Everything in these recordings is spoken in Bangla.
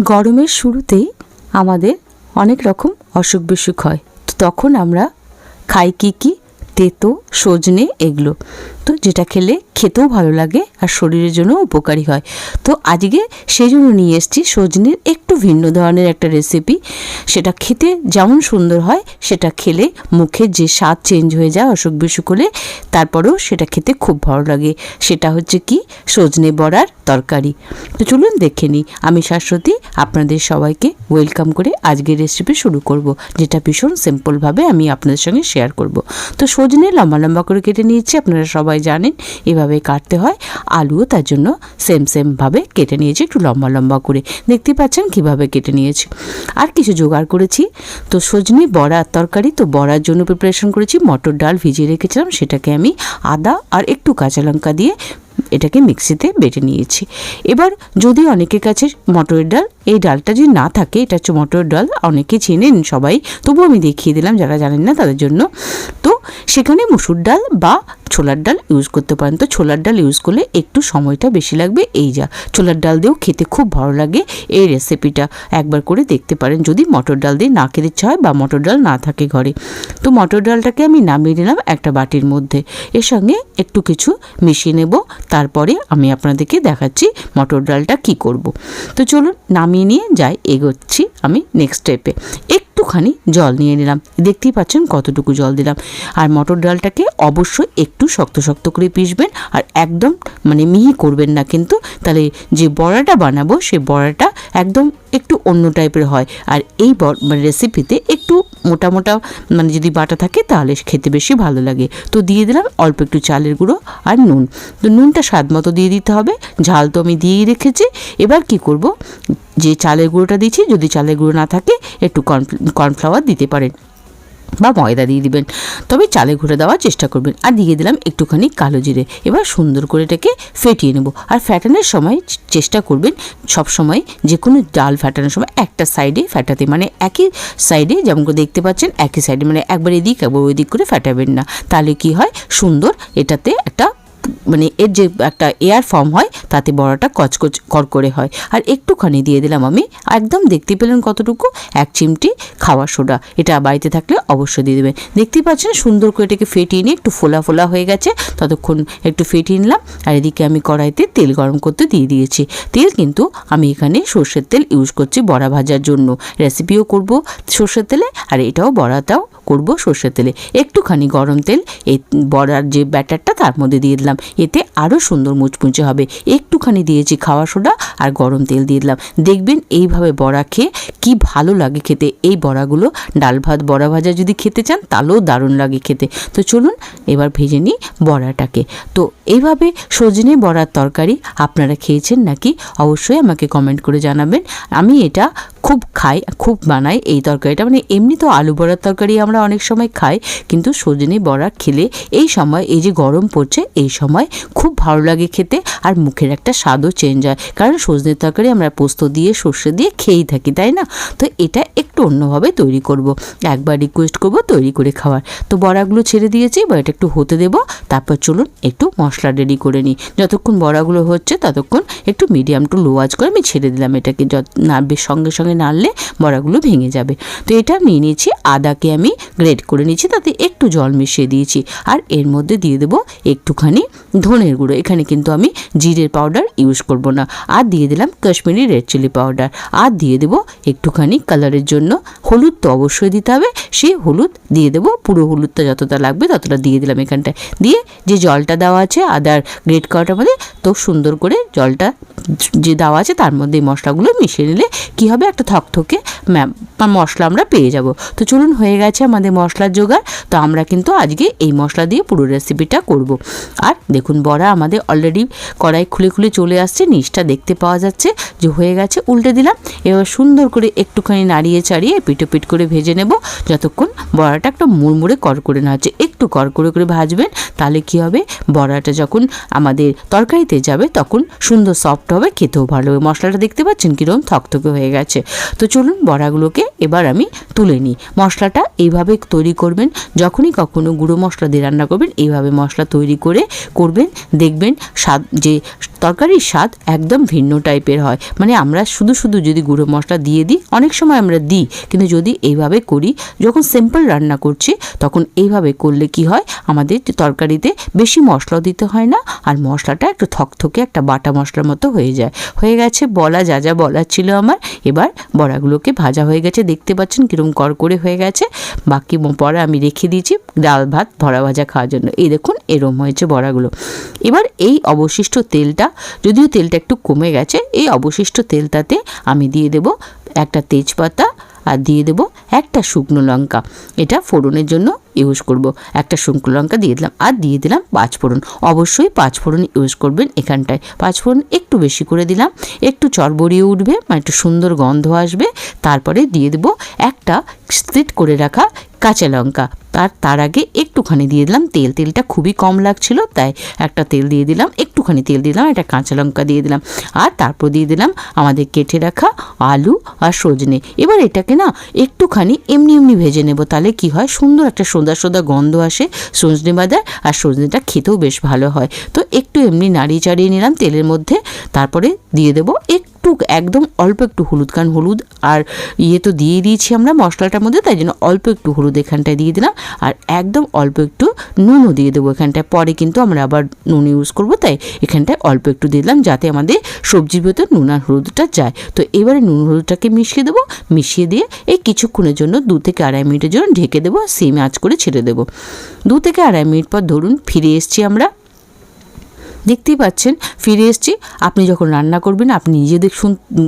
গরমের শুরুতেই আমাদের অনেক রকম অসুখ বিসুখ হয়। তো তখন আমরা খাই কী কী? তেতো, সজনে, এগুলো। তো যেটা খেলে খেতেও ভালো লাগে আর শরীরের জন্য উপকারী হয়। তো আজকে সেই জন্য নিয়ে এসেছি সজনের একটু ভিন্ন ধরনের একটা রেসিপি সেটা খেতে যেমন সুন্দর হয়, সেটা খেলে মুখের যে স্বাদ চেঞ্জ হয়ে যায় অসুখ বিসুখ হলে, তারপরেও সেটা খেতে খুব ভালো লাগে। সেটা হচ্ছে কি? সজনে বড়ার তরকারি। তো চলুন দেখে নিই। আমি শাশ্বতী, আপনাদের সবাইকে ওয়েলকাম করে আজকের রেসিপি শুরু করব, যেটা ভীষণ সিম্পলভাবে আমি আপনাদের সঙ্গে শেয়ার করব। তো সজনে লম্বা লম্বা করে কেটে নিয়েছি, আপনারা সবাই জানেন? এভাবে কাটতে হয়। আলুও তার জন্য সেম সেমভাবে কেটে নিয়েছি, একটু লম্বা লম্বা করে। দেখতে পাচ্ছেন কীভাবে কেটে নিয়েছি। আর কিছু জোগাড় করেছি। তো সজনে বড়া তরকারি, তো বড়ার জন্য প্রিপারেশন করেছি। মটর ডাল ভিজিয়ে রেখেছিলাম। সেটাকে আমি আদা আর একটু কাঁচা লঙ্কা দিয়ে এটাকে মিক্সিতে বেটে নিয়েছি। এবার যদি অনেকের কাছে মটরের ডাল, এই ডালটা যদি না থাকে, এটা হচ্ছে মটরের ডাল, অনেকে চেনেন সবাই, তবুও আমি দেখিয়ে দিলাম যারা জানেন না তাদের জন্য। তো সেখানে মুসুর ডাল বা ছোলার ডাল ইউজ করতে পারেন। তো ছোলার ডাল ইউজ করলে একটু সময়টা বেশি লাগবে। এই যা, ছোলার ডাল দিয়েও খেতে খুব ভালো লাগে। এই রেসিপিটা একবার করে দেখতে পারেন। যদি মটর ডাল দিয়ে না খেতে ইচ্ছা হয় বা মটর ডাল না থাকে ঘরে। তো মটর ডালটাকে আমি নামিয়ে নিলাম একটা বাটির মধ্যে। এর সঙ্গে একটু কিছু মিশিয়ে নেব। তারপরে আমি আপনাদেরকে দেখাচ্ছি মটর ডালটা কি করব। তো চলুন নামিয়ে নিয়ে যাই এগোচ্ছি। আমি নেক্সট স্টেপে একটুখানি জল নিয়ে নিলাম। দেখতেই পাচ্ছেন কতটুকু জল দিলাম। আর মটর ডালটাকে অবশ্যই একটু শক্ত শক্ত করে পিসবেন আর একদম মানে মিহি করবেন না কিন্তু। তাহলে যে বড়াটা বানাবো সেই বড়াটা একদম একটু অন্য টাইপের হয়। আর এই মানে রেসিপিতে একটু মোটা মোটা মানে যদি বাটা থাকে তাহলে খেতে বেশি ভালো লাগে। তো দিয়ে দিলাম অল্প একটু চালের গুঁড়ো আর নুন। তো নুনটা স্বাদ মতো দিয়ে দিতে হবে। ঝাল তো আমি দিয়েই রেখেছি। এবার কি করব? যে চালের গুঁড়োটা দিচ্ছি যদি চালের গুঁড়ো না থাকে, একটু কর্ন- কর্নফ্লাওয়ার দিতে পারেন বা ময়দা দিয়ে দিবেন। তবে চালে ঘুরে দেওয়ার চেষ্টা করবেন। আর দিয়ে দিলাম একটুখানি কালো জিরে। এবার সুন্দর করে এটাকে ফেটিয়ে নেব। আর ফ্যাটানোর সময় চেষ্টা করবেন সব সময় যে কোনো ডাল ফ্যাটানোর সময় একটা সাইডে ফ্যাটাতে মানে একই সাইডে যেমন করে দেখতে পাচ্ছেন, একই সাইডে। মানে একবার এদিক, একবার ওই দিক করে ফ্যাটাবেন না। তাহলে কি হয়? সুন্দর এটাতে একটা মানে এর যে একটা এয়ার ফর্ম হয়, তাতে বড়াটা কচকচ, করকরে হয়। আর একটুখানি দিয়ে দিলাম আমি। একদম দেখতে পেলেন কতটুকু? এক চিমটি খাওয়া সোডা। এটা বাড়িতে থাকলে অবশ্যই দিয়ে দেবেন। দেখতেই পাচ্ছেন সুন্দর করে এটাকে ফেটিয়ে নিয়ে একটু ফোলা ফোলা হয়ে গেছে। ততক্ষণ একটু ফেটিয়ে নিলাম। আর এদিকে আমি কড়াইতে তেল গরম করতে দিয়ে দিয়েছি। তেল কিন্তু আমি এখানে সর্ষের তেল ইউজ করছি বড়া ভাজার জন্য। রেসিপিও করব সর্ষের তেলে। আর এটাও বড়াটাও করব সর্ষের তেলে। একটুখানি গরম তেল, এই বড়ার যে ব্যাটারটা তার মধ্যে দিয়ে দিলাম। এতে আরও সুন্দর মুচমুচে হবে। একটুখানি দিয়েছি খাওয়া সোডা আর গরম তেল দিয়ে দিলাম। দেখবেন এইভাবে বড়া খেয়ে কি ভালো লাগে খেতে। এই বড়াগুলো, ডাল ভাত, বড়া ভাজা যদি খেতে চান তাহলেও দারুণ লাগে খেতে। তো চলুন এবার ভেজে নিই বড়াটাকে। তো এইভাবে সজনে বড়ার তরকারি আপনারা খেয়েছেন নাকি? অবশ্যই আমাকে কমেন্ট করে জানাবেন। আমি এটা খুব খাই, খুব বানাই এই তরকারিটা। মানে এমনি তো আলু বড়ার তরকারি আমরা অনেক সময় খাই, কিন্তু সজনে বড়া খেলে এই সময় এই যে গরম পড়ছে, এই সময় খুব ভালো লাগে খেতে আর মুখের একটা স্বাদও চেঞ্জ হয়। কারণ সজনের তরকারি আমরা পোস্ত দিয়ে, সর্ষে দিয়ে খেয়েই থাকি, তাই না? তো এটা একটু অন্যভাবে তৈরি করব। একবার রিকোয়েস্ট করব তৈরি করে খাওয়ার। তো বড়াগুলো ছেড়ে দিয়েছি বা এটা একটু হতে দেব। তারপর চলুন একটু মশলা রেডি করে নিই। যতক্ষণ বড়াগুলো হচ্ছে ততক্ষণ একটু মিডিয়াম টু লো আঁচ করে আমি ছেড়ে দিলাম এটাকে। যত নাড়বে সঙ্গে সঙ্গে নাড়লে বড়াগুলো ভেঙে যাবে। তো এটা নিয়ে নিয়েছি, আদাকে আমি গ্রেড করে নিয়েছি, তাতে একটু জল মিশিয়ে দিয়েছি। আর এর মধ্যে দিয়ে দেবো একটুখানি ধনের গুঁড়ো। এখানে কিন্তু আমি জিরের পাউডার ইউজ করব না। আর দিয়ে দিলাম কাশ্মীরি রেড চিলি পাউডার আর দিয়ে দেবো একটুখানি কালারের জন্য হলুদ তো অবশ্যই দিতে হবে। সেই হলুদ দিয়ে দেবো, পুরো হলুদটা যতটা লাগবে ততটা দিয়ে দিলাম এখানটায়। দিয়ে যে জলটা দেওয়া আছে, আদার গ্রেট করাটার মধ্যে, তো সুন্দর করে জলটা যে দেওয়া আছে তার মধ্যে মশলাগুলো মিশিয়ে নিলে কি হবে? একটা থকথকে ম্যাম মশলা আমরা পেয়ে যাব। তো চলুন, হয়ে গেছে আমাদের মশলার জোগাড়। তো আমরা কিন্তু আজকে এই মশলা দিয়ে পুরো রেসিপিটা করব। আর দেখুন, বড়া আমাদের অলরেডি কড়াই খুলে খুলে চলে আসছে, নিচটা দেখতে পাওয়া যাচ্ছে। যে হয়ে গেছে, উল্টে দিলাম। এবার সুন্দর করে একটুখানি নাড়িয়ে পিটো পিট করে ভেজে নেব। যতক্ষণ বড়াটা একটা মুড়মুড়ে করকরে না হচ্ছে, একটু করকরে করে ভাজবেন, তাহলে কি হবে? বড়াটা যখন আমাদের তরকারিতে যাবে, তখন সুন্দর সফট হবে, খেতেও ভালো হবে। মশলাটা দেখতে পাচ্ছেন কীরকম থকথকে হয়ে গেছে। তো চলুন বড়াগুলোকে এবার আমি তুলে নিই। মশলাটা এইভাবে তৈরি করবেন, যখনই কখনো গুঁড়ো মশলা দিয়ে রান্না করবেন, এইভাবে মশলা তৈরি করে করবেন। দেখবেন স্বাদ যে তরকারির স্বাদ একদম ভিন্ন টাইপের হয়। মানে আমরা শুধু শুধু যদি গুঁড়ো মশলা দিয়ে দিই, অনেক সময় আমরা দিই, কিন্তু যদি এইভাবে করি, যখন সিম্পল রান্না করছি, তখন এইভাবে করলে কি হয়? আমাদের তরকারিতে বেশি মশলা দিতে হয় না, আর মশলাটা একটু থকথকে একটা বাটা মশলার মতো হয়ে যায়। হয়ে গেছে, বলা যা যা বলার ছিল আমার। এবার বড়াগুলোকে ভাজা হয়ে গেছে, দেখতে পাচ্ছেন কীরকম করকরে হয়ে গেছে। বাকি বড়া আমি রেখে দিয়েছি ডাল ভাত, ভরা ভাজা খাওয়ার জন্য। এই দেখুন, এরম হয়েছে বড়াগুলো। এবার এই অবশিষ্ট তেলটা যদিও তেলটা একটু কমে গেছে, এই অবশিষ্ট তেলটাতে আমি দিয়ে দেব একটা তেজপাতা আর দিয়ে দেবো একটা শুকনো লঙ্কা। এটা ফোড়নের জন্য ইউজ করব। একটা শুকনো লঙ্কা দিয়ে দিলাম আর দিয়ে দিলাম পাঁচফোড়ন অবশ্যই পাঁচফোড়ন ইউজ করবেন এখানটায়। পাঁচফোড়ন একটু বেশি করে দিলাম, একটু চরবড়িয়ে উঠবে মানে একটু সুন্দর গন্ধ আসবে। তারপরে দিয়ে দেবো একটা স্প্লিট করে রাখা কাঁচা লঙ্কা। তার তার আগে একটুখানি দিয়ে দিলাম তেল। তেলটা খুবই কম লাগছিল, তাই একটা তেল দিয়ে দিলাম, একটুখানি তেল দিলাম একটা কাঁচা লঙ্কা দিয়ে দিলাম। আর তারপর দিয়ে দিলাম আমাদের কেটে রাখা আলু আর সজনে। এবার এটাকে না একটুখানি এমনি এমনি ভেজে নেব, তাহলে কি হয়? সুন্দর একটা সোদা সোদা গন্ধ আসে সজনে বাদার, আর সজনেটা খেতেও বেশ ভালো হয়। তো একটু এমনি নাড়িয়ে চাড়িয়ে নিলাম তেলের মধ্যে, তারপরে দিয়ে দেবো একটু, একদম অল্প একটু হলুদ, কারণ হলুদ আর ইয়ে তো দিয়ে দিয়েছি আমরা মশলাটার মধ্যে, তাই জন্য অল্প একটু হলুদ এখানটায় দিয়ে দিলাম। আর একদম অল্প একটু নুনও দিয়ে দেবো এখানটায়। পরে কিন্তু আমরা আবার নুন ইউজ করব, তাই এখানটায় অল্প একটু দিলাম যাতে আমাদের সবজির ভেতর নুন আর হলুদটা যায়। তো এবারে নুন হলুদটাকে মিশিয়ে দেবো, মিশিয়ে দিয়ে এই কিছুক্ষণের জন্য দু থেকে আড়াই মিনিটের জন্য ঢেকে দেবো, সেম আঁচ করে ছেড়ে দেবো। দু থেকে আড়াই মিনিট পর ধরুন ফিরে এসছি আমরা। দেখতেই পাচ্ছেন, ফিরে এসছি। আপনি যখন রান্না করবেন, আপনি নিজে দেখ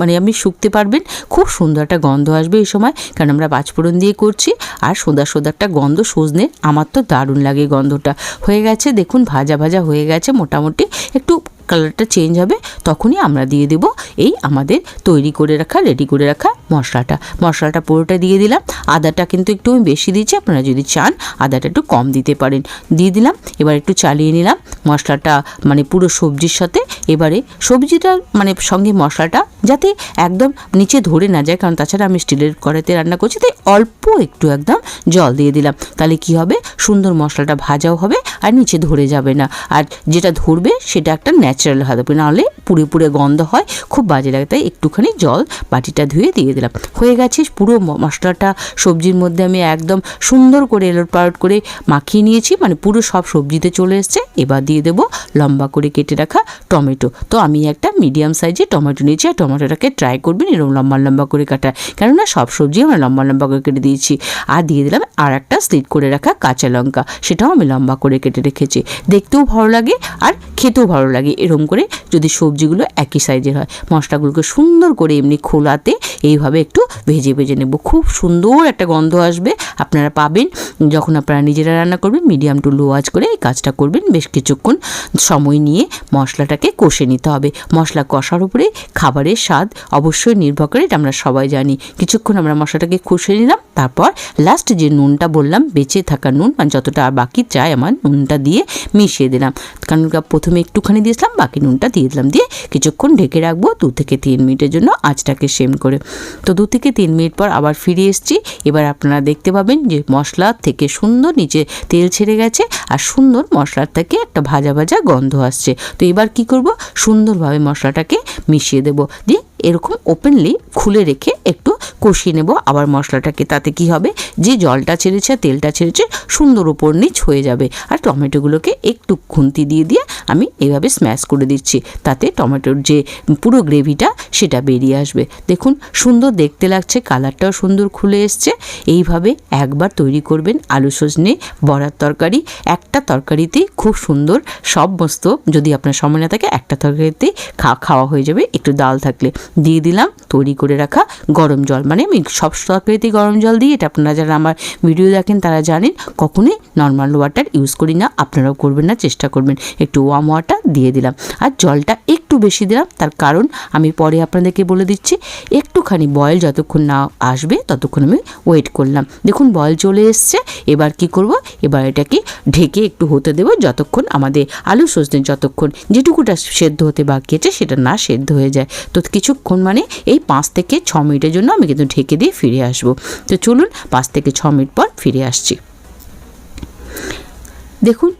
মানে আপনি শুকতে পারবেন। খুব সুন্দর একটা গন্ধ আসবে এই সময়, কারণ আমরা পাঁচফোড়ন দিয়ে করছি, আর সোদা সোদা একটা গন্ধ সজনে, আমার তো দারুণ লাগে গন্ধটা। হয়ে গেছে, দেখুন, ভাজা ভাজা হয়ে গেছে, মোটামুটি একটু কালারটা চেঞ্জ হবে, তখনই আমরা দিয়ে দেব এই আমাদের তৈরি করে রাখা রেডি করে রাখা মশলাটা। মশলাটা পুরোটা দিয়ে দিলাম। আদাটা কিন্তু একটু আমি বেশি দিচ্ছি, আপনারা যদি চান আদাটা একটু কম দিতে পারেন। দিয়ে দিলাম, এবার একটু চালিয়ে নিলাম মশলাটা মানে পুরো সবজির সাথে। এবারে সবজিটা মানে সঙ্গে মশলাটা যাতে একদম নিচে ধরে না যায়, কারণ তাছাড়া আমি স্টিলের কড়াইতে রান্না করছি, তাই অল্প একটু একদম জল দিয়ে দিলাম। তাহলে কি হবে? সুন্দর মশলাটা ভাজাও হবে আর নিচে ধরে যাবে না। আর যেটা ধরবে সেটা একটা ন্যাচারাল হবে নাহলে পুরে পুরে গন্ধ হয়, খুব বাজে লাগে। তাই একটুখানি জল বাটিটা ধুয়ে দিয়ে দিলাম। হয়ে গেছে পুরো মশলাটা সবজির মধ্যে আমি একদম সুন্দর করে এলোট পালট করে মাখিয়ে নিয়েছি। মানে পুরো সব সবজিতে চলে এসছে। এবার দিয়ে দেবো লম্বা করে কেটে রাখা টমেটো। তো আমি একটা মিডিয়াম সাইজে টমেটো নিয়েছি। আর টমেটোটাকে ট্রাই করবেন এরকম লম্বা লম্বা করে কাটা। কেননা সব সবজি আমরা লম্বা লম্বা করে কেটে দিয়েছি। আর দিয়ে দিলাম আর একটা স্লিট করে রাখা কাঁচা লঙ্কা। সেটাও আমি লম্বা করে কেটে রেখেছি। দেখতেও ভালো লাগে আর খেতেও ভালো লাগে। এরকম করে যদি সবজিগুলো একই সাইজের হয়। মশলাগুলোকে সুন্দর করে এমনি খোলাতে এইভাবে একটু ভেজে ভেজে নেব। খুব সুন্দর একটা গন্ধ আসবে, আপনারা পাবেন। যখন আপনারা নিজেরা রান্না করবেন, মিডিয়াম টু লো আঁচ করে এই কাজটা করবেন। বেশ কিছুক্ষণ সময় নিয়ে মশলাটাকে কষে নিতে হবে। মশলা কষার উপরে খাবারের স্বাদ অবশ্যই নির্ভর করে, এটা আমরা সবাই জানি। কিছুক্ষণ আমরা মশলাটাকে কষে নিলাম, তারপর লাস্ট যে নুনটা বললাম, বেঁচে থাকা নুন মানে যতটা বাকি চাই আমার নুনটা দিয়ে মিশিয়ে দিলাম। কারণ প্রথমে একটুখানি দিয়েছিলাম বাকি নুনটা দিয়ে দিলাম। দিয়ে কিছুক্ষণ ঢেকে রাখব দু থেকে তিন মিনিটের জন্য আঁচটাকে সেম করে। তো দু থেকে তিন মিনিট পর আবার ফিরে এসেছি। এবার আপনারা দেখতে পাবেন যে মশলা থেকে সুন্দর নিচে তেল ছেড়ে গেছে আর সুন্দর মশলার থেকে একটা ভাজা ভাজা গন্ধ আসছে। তো এবার কি করব? সুন্দরভাবে মশলাটাকে মিশিয়ে দেবো। দিয়ে এরকম ওপেনলি খুলে রেখে একটু কষিয়ে নেব। আবার মশলাটাকে তাতে কি হবে? যে জলটা ছেড়েছে, তেলটা ছেড়েছে, সুন্দর ওপর নিচ হয়ে যাবে। আর টমেটোগুলোকে একটু খুন্তি দিয়ে দিয়ে আমি এইভাবে স্ম্যাশ করে দিচ্ছি। তাতে টমেটোর যে পুরো গ্রেভিটা, সেটা বেরিয়ে আসবে। দেখুন, সুন্দর দেখতে লাগছে, কালারটাও সুন্দর খুলে এসছে। এইভাবে একবার তৈরি করবেন আলু সজনে, বড়ার তরকারি। একটা তরকারিতেই খুব সুন্দর, সমস্ত যদি আপনার সময় না থাকে, একটা তরকারিতেই খাওয়া হয়ে যাবে। একটু ডাল থাকলে। দিয়ে দিলাম, তৈরি করে রাখা গরম জল। মানে আমি সব তরকারিতেই গরম জল দিই এটা আপনারা যারা আমার ভিডিও দেখেন তারা জানেন, কখনোই নর্মাল ওয়াটার ইউজ করি না, আপনারাও করবেন না, চেষ্টা করবেন। একটু ওয়ার্ম ওয়াটার দিয়ে দিলাম। আর জলটা একটু বেশি দিলাম, তার কারণ আমি পরে আপনাদেরকে বলে দিচ্ছি, একটুখানি বয়েল যতক্ষণ না আসবে ততক্ষণ আমি ওয়েট করলাম। দেখুন বয়েল চলে এসছে, এবার কি করব? এবার এটাকে ঢেকে একটু হতে দেবো যতক্ষণ আমাদের আলু সজনে যতক্ষণ যেটুকুটা সেদ্ধ হতে বাকি আছে সেটা না সেদ্ধ হয়ে যায়। তো কিছুক্ষণ মানে এই পাঁচ থেকে ছ মিনিটের জন্য আমি কিন্তু ঢেকে দিয়ে ফিরে আসব। তো চলুন পাঁচ থেকে ছ মিনিট পর ফিরে আসছি। দেখুন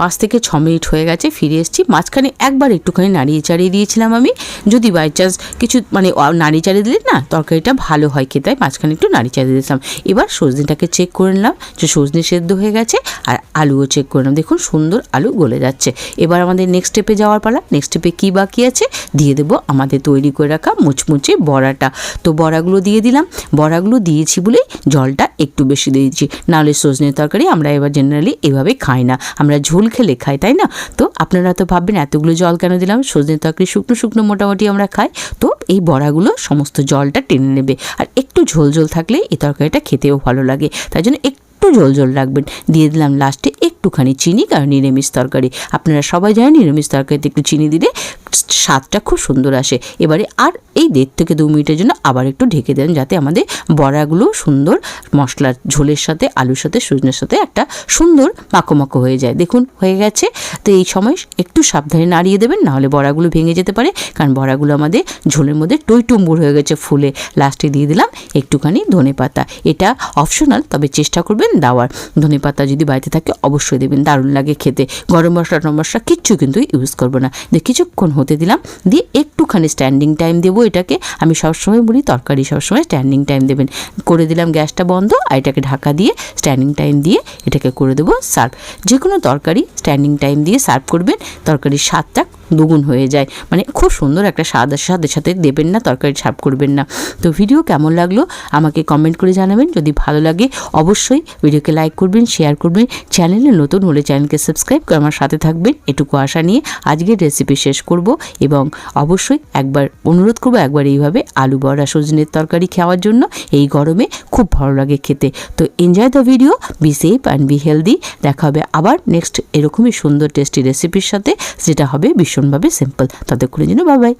পাঁচ থেকে ছ মিনিট হয়ে গেছে, ফিরে এসেছি। মাঝখানে একবার একটুখানি নাড়িয়ে চাড়িয়ে দিয়েছিলাম আমি। যদি বাই চান্স কিছু মানে নাড়িয়ে চাড়িয়ে দিলে না, তরকারিটা ভালো হয় খেতে মাঝখানে একটু নাড়িয়ে চাড়িয়ে দিয়েছিলাম। এবার সজনিটাকে চেক করে নিলাম, যে সজনি সেদ্ধ হয়ে গেছে, আর আলুও চেক করে নিলাম। দেখুন সুন্দর আলু গলে যাচ্ছে। এবার আমাদের নেক্সট স্টেপে যাওয়ার পালা। নেক্সট স্টেপে কী বাকি আছে? দিয়ে দেবো আমাদের তৈরি করে রাখা মুচমুচে বড়াটা। তো বড়াগুলো দিয়ে দিলাম। বড়াগুলো দিয়েছি বলেই জলটা একটু বেশি দিয়েছি। নাহলে সজনের তরকারি আমরা এবার জেনারেলি এভাবে খাই না। আমরা ঝোল খেলে খাই তাই না? তো আপনারা তো ভাববেন, এতগুলো জল কেন দিলাম? সজনে তরকারি শুকনো শুকনো মোটামুটি আমরা খাই। তো এই বড়াগুলো সমস্ত জলটা টেনে নেবে। আর একটু ঝোল ঝোল থাকলে এই তরকারিটা খেতেও ভালো লাগে। তাই জন্য একটু জল জল রাখবেন। দিয়ে দিলাম লাস্টে একটুখানি চিনি, কারণ নিরামিষ তরকারি। আপনারা সবাই জানেন, নিরামিষ তরকারিতে একটু চিনি দিলে স্বাদটা খুব সুন্দর আসে। এবারে আর এই দেড় থেকে দু মিনিটের জন্য আবার একটু ঢেকে দেন যাতে আমাদের বড়াগুলো সুন্দর মশলার ঝোলের সাথে, আলুর সাথে, সজনের সাথে একটা সুন্দর মাখো হয়ে যায়। দেখুন, হয়ে গেছে। তো এই সময় একটু সাবধানে নাড়িয়ে দেবেন, নাহলে বড়াগুলো ভেঙে যেতে পারে। কারণ বড়াগুলো আমাদের ঝোলের মধ্যে টইটুম্বুর হয়ে গেছে ফুলে। লাস্টে দিয়ে দিলাম একটুখানি ধনে পাতা। এটা অপশনাল, তবে চেষ্টা করবেন দেওয়ার। ধনে পাতা যদি বাড়িতে থাকে, অবশ্যই দেবেন। দারুণ লাগে খেতে। গরম মশলা টম মশলা, কিচ্ছু কিন্তু ইউজ করব না। কিছুক্ষণ হতে দিলাম। দিয়ে একটুখানি স্ট্যান্ডিং টাইম দেবো এটাকে। আমি সবসময় বলি তরকারি সবসময় স্ট্যান্ডিং টাইম দেবেন। করে দিলাম গ্যাসটা বন্ধ আর এটাকে ঢাকা দিয়ে স্ট্যান্ডিং টাইম দিয়ে এটাকে করে দেবো সার্ভ। যে কোনো তরকারি স্ট্যান্ডিং টাইম দিয়ে সার্ভ করবেন। তরকারির স্বাদটা দুগুণ হয়ে যায়। মানে খুব সুন্দর একটা স্বাদ আসে সাথে দেবেন না, তরকারি ছাপ করবেন না। তো ভিডিও কেমন লাগল আমাকে কমেন্ট করে জানাবেন। যদি ভালো লাগে অবশ্যই ভিডিওকে লাইক করবেন শেয়ার করবেন। চ্যানেলে নতুন হলে চ্যানেলকে সাবস্ক্রাইব করে আমার সাথে থাকবেন। এটুকু আশা নিয়ে আজকের রেসিপি শেষ করব এবং অবশ্যই একবার অনুরোধ করব একবার এইভাবে আলু বড়া সজনের তরকারি খাওয়ার জন্য। এই গরমে খুব ভালো লাগে খেতে। তো enjoy the video be safe and be healthy দেখা হবে আবার নেক্সট এরকমই সুন্দর টেস্টি রেসিপির সাথে, যেটা হবে ভীষণভাবে সিম্পল ততক্ষণের জন্য বাবাই